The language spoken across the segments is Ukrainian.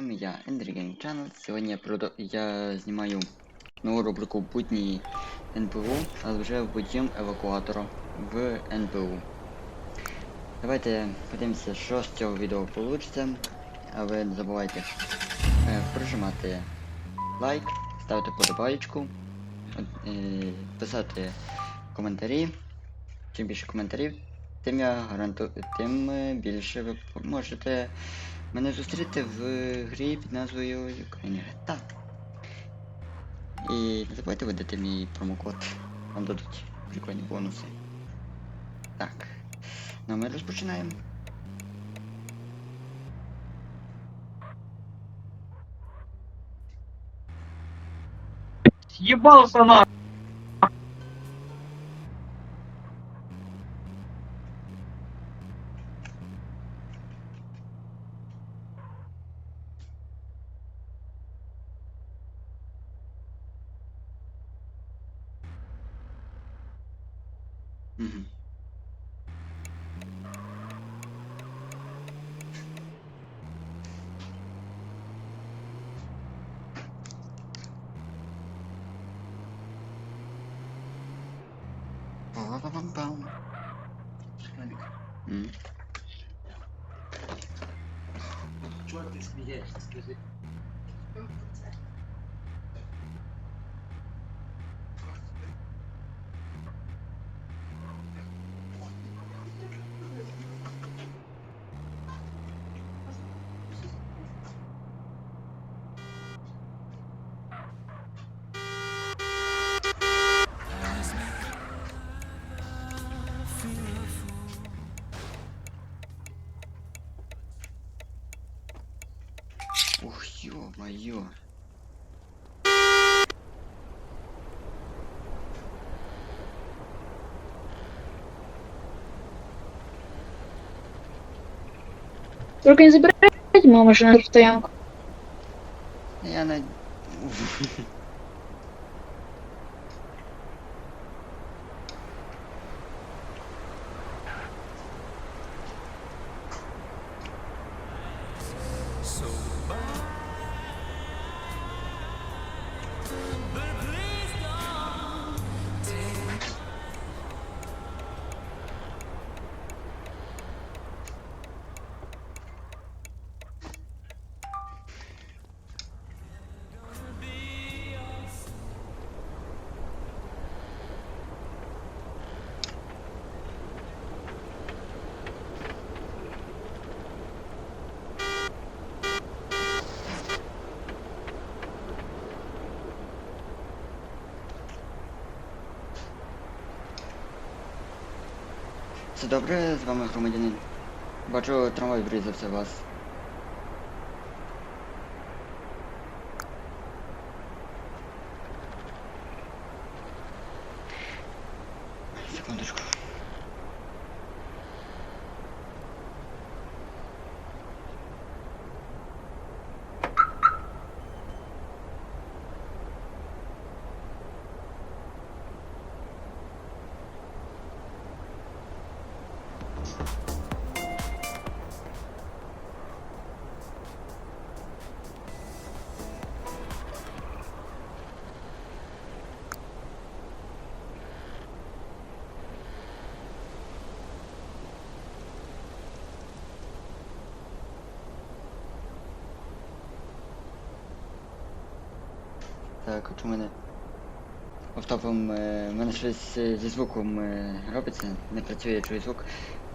вами я, Ender Channel. Сьогодні я, продо... я знімаю нову рубрику будні НПУ, але вже водієм евакуатора в НПУ. Давайте подивимося, що з цього відео вийде. А ви не забувайте е, прижимати лайк, ставити подобаєчку, е, писати коментарі. Чим більше коментарів, тим я гарантую, тим е, більше ви можете мене зустріти в грі під назвою Ukraine Так. І не забувайте видати мій промокод. Вам дадуть прикольні бонуси. Так. Ну ми розпочинаємо. Съебался на! vamos vamos vamos se me deste, quer dizer. Ё-моё. Только не забирайте мою машину в стоянку. Я на... Все добре, з вами громадянин. Бачу, трамвай врізався в вас. Так, от у мене автопом, е, мене щось е, зі звуком е, робиться, не працює чую звук,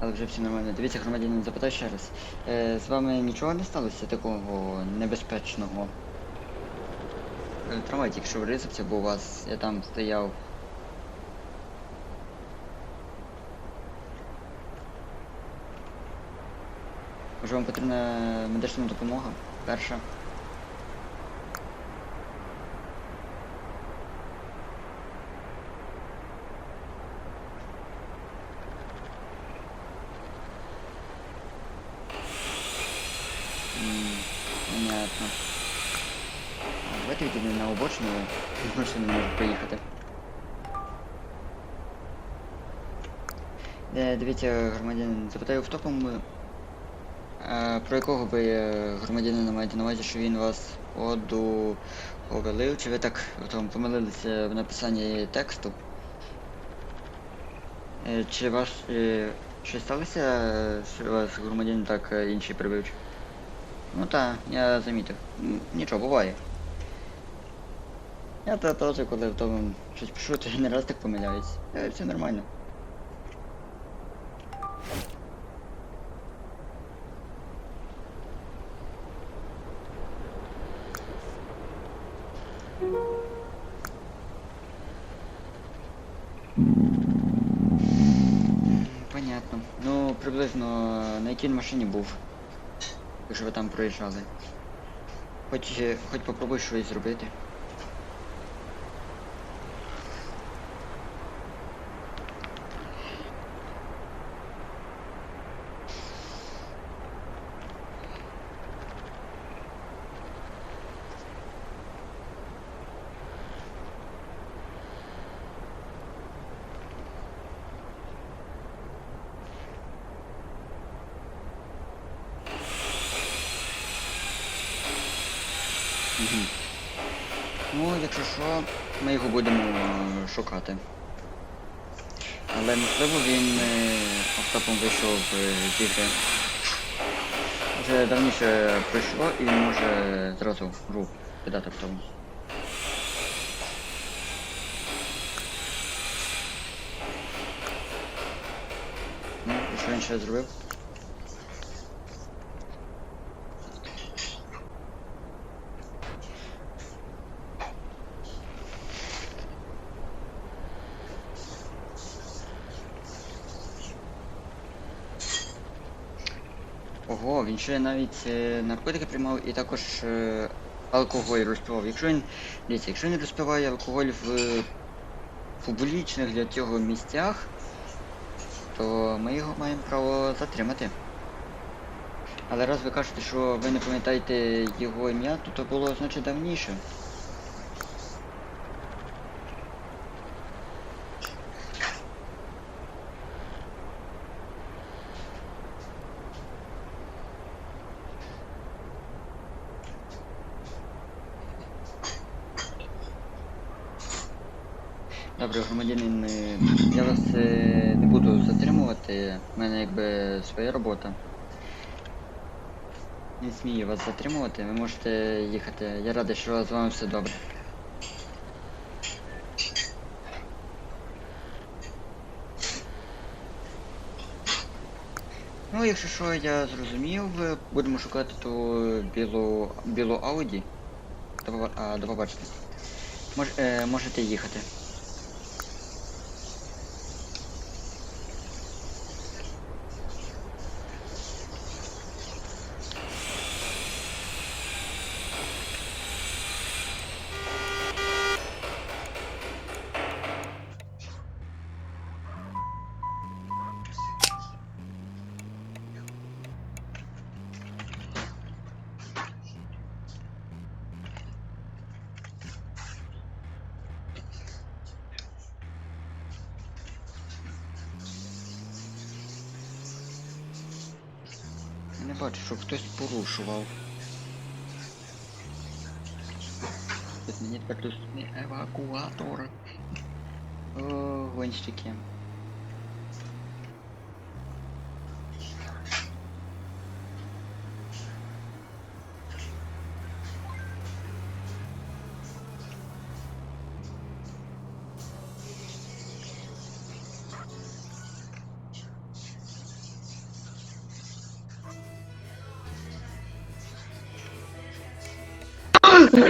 але вже все нормально. Дивіться, громадянин, запитаю ще раз. Е, з вами нічого не сталося такого небезпечного? Е, Трамвай тільки що врізався, бо у вас я там стояв. Може вам потрібна медична допомога? Перша. М, Понятно. А давайте відійдемо на обочину, машина не може проїхати. Е, дивіться, громадянин, запитаю автопом. е, А, про якого ви е, громадянина маєте на увазі, що він вас одуховелив? Чи ви так там помилилися в написанні тексту? Е, Чи ваш. е, Чи сталося, е, що вас громадянин так е, інший прибив? Ну так, я замітив. Нічого, буває. Я то теж, коли в тому щось пишу, то я не раз так помиляюсь. Е, Все нормально. Понятно. Ну, приблизно на якій машині був, якщо ви там проїжджали. Хоч, е, хоч попробуй щось зробити. Ну, якщо що, ми його будемо е, шукати. Але можливо він е, автопом вийшов е, з ігри. Вже давніше пройшло і може зразу гру кидати в. Ну, і що він ще зробив? Він ще навіть е, наркотики приймав і також е, алкоголь розпивав. Якщо він. Дивіться, якщо він розпиває алкоголь в публічних для цього місцях, то ми його маємо право затримати. Але раз ви кажете, що ви не пам'ятаєте його ім'я, то то було значить давніше. Добре, громадянин, е, я вас е, не буду затримувати. У мене якби своя робота. Не смію вас затримувати, ви можете їхати. Я радий, що з вами все добре. Ну, якщо що, я зрозумів, будемо шукати ту білу білу Ауді. До побачення. Мож, е, можете їхати. Бачу, що хтось порушував. Тут мені тепер тут евакуатор. О, гонщики.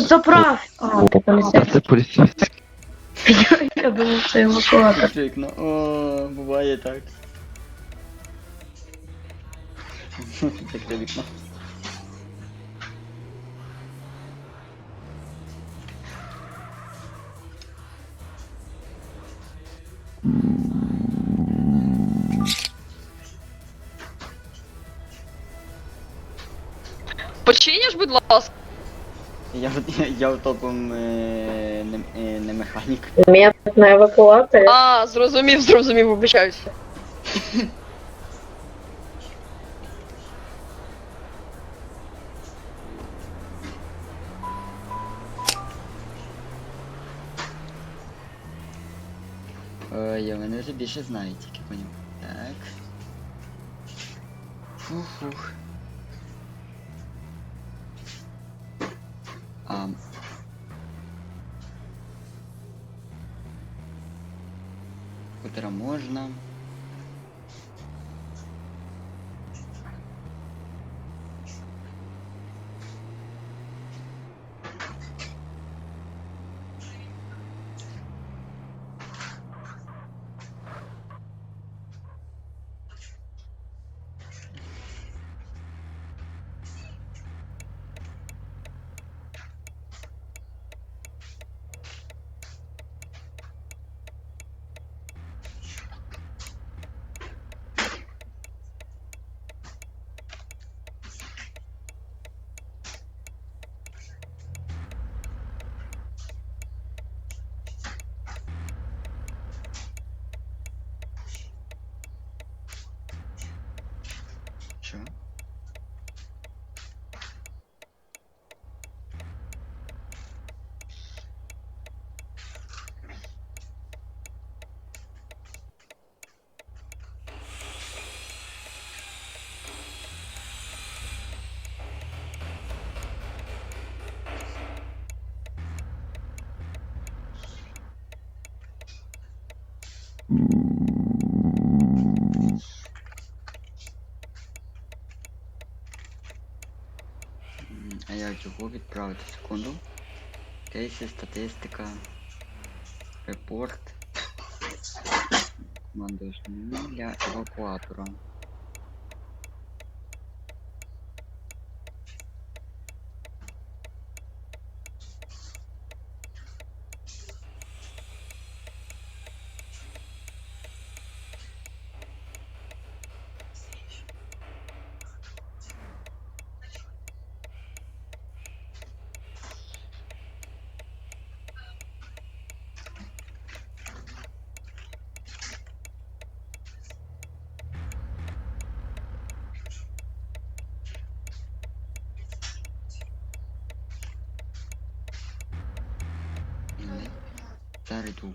Заправ! А, ти поліцейський. Це поліцейський. Я думав, це евакуатор. Вікно. О, буває так. Закрив вікно. Починіш, будь ласка. Я, я, я топом е, не, е, не механік. Мент на евакуаторі. А, зрозумів, зрозумів, обичаюся. Ой, я мене вже більше знаю тільки по ньому. Так. Фух-фух. Утро можна. Що? М, А як його відправити? Секунду. Кейси, статистика. Репорт. Командуєш для евакуатора. Зараз йду.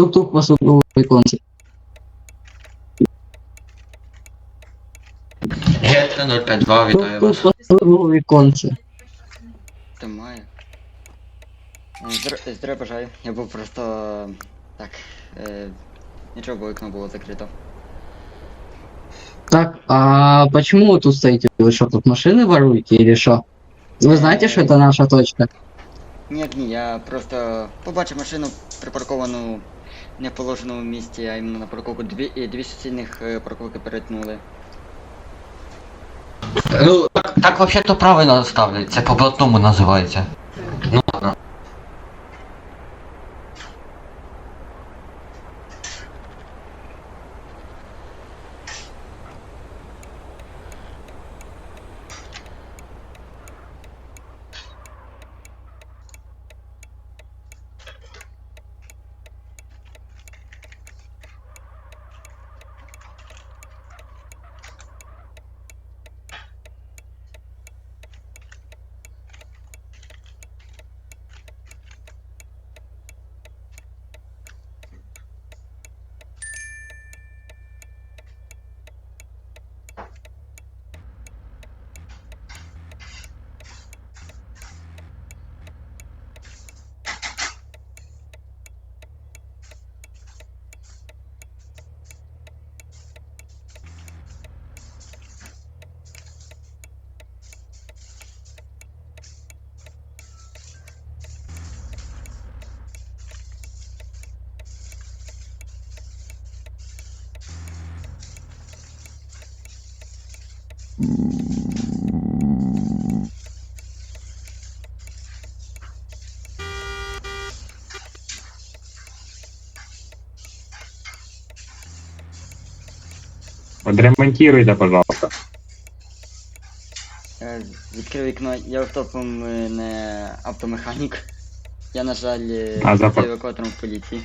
Тук-тук у віконці. Гетто 052, вітаю вас. Тук-тук Здравия бажаю. Я був просто. Так. Е... Нічого, бо вікно було закрито. Так, а почему вы тут стоите? Вы что, тут машины воруете или что? Вы знаете, что это наша точка? Ні, ні, я просто побачив машину припарковану не в положеному місці, а іменно на парковку. Дві, і дві суцільних е, парковки перетнули. Ну, так, так вообще-то правильно ставлять, це по блатному називається. Ну ладно. Подремонтируйте, пожалуйста. Е, Відкрив вікно, я автопом е, не автомеханік. Я, на жаль, е, А евакуатором в поліції.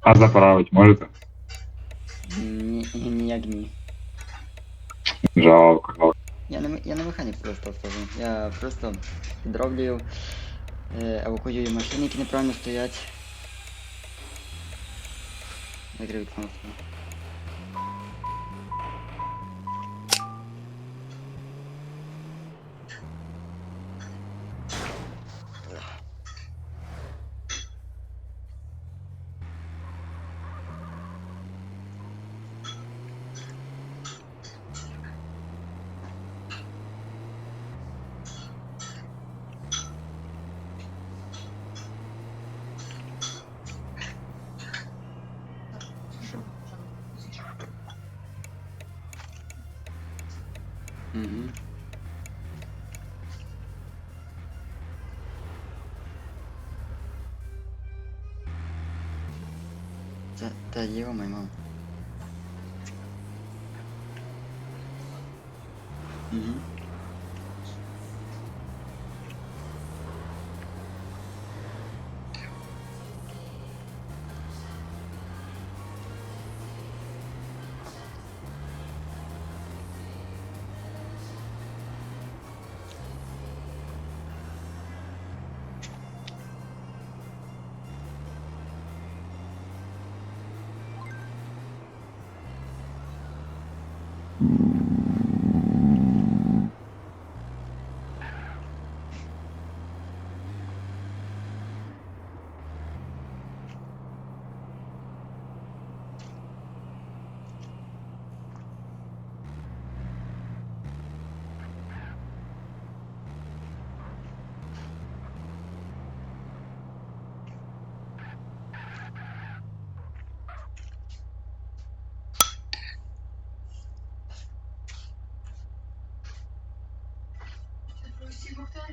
А заправить можете? Ні, ніяк ні. Жалко. жалко. Я не, м- я не механік просто скажу. Я просто підроблюю, е, евакуюю машини, які неправильно стоять. Закрив вікно. все. Até eu, my mom.